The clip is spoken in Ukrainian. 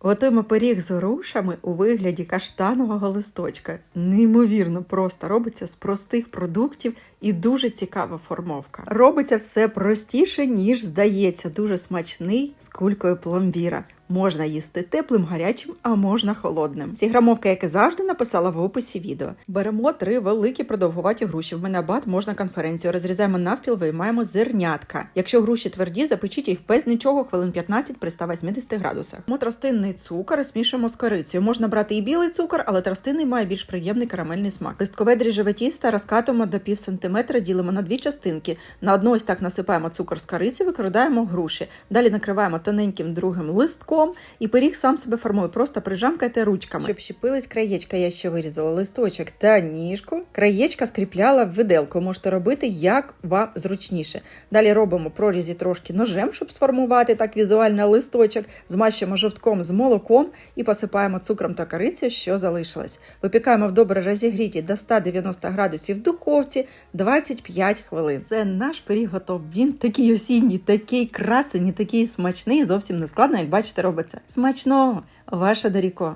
Готуємо пиріг з грушами у вигляді каштанового листочка. Неймовірно просто робиться з простих продуктів і дуже цікава формовка. Робиться все простіше, ніж здається. Дуже смачний з кулькою пломбіра. Можна їсти теплим, гарячим, а можна холодним. Ці грамовки, як і завжди, написала в описі відео. Беремо три великі продовгуваті груші. В мене бат можна конференцію. Розрізаємо навпіл, виймаємо зернятка. Якщо груші тверді, запечіть їх без нічого хвилин 15 при 180 градусах. Ми тростинний цукор змішуємо з корицею. Можна брати і білий цукор, але тростинний має більш приємний карамельний смак. Листкове дріжджеве тісто розкатуємо до пів сантиметра, ділимо на дві частинки. На одну ось так насипаємо цукор з корицею, викрадаємо груші. Далі накриваємо тоненьким другим листком, і пиріг сам себе формує. Просто прижамкайте ручками. Щоб щепились краєчка, я ще вирізала листочок та ніжку. Краєчка скріпляла в виделку. Можете робити як вам зручніше. Далі робимо прорізі трошки ножем, щоб сформувати так візуально листочок. Змащуємо жовтком з молоком і посипаємо цукром та корицею, що залишилось. Випікаємо в добре розігріті до 190 градусів в духовці 25 хвилин. Це наш пиріг готов. Він такий осінній, такий красень, такий смачний, зовсім не складно, як бачите, робиться. Смачного! Ваша Даріко.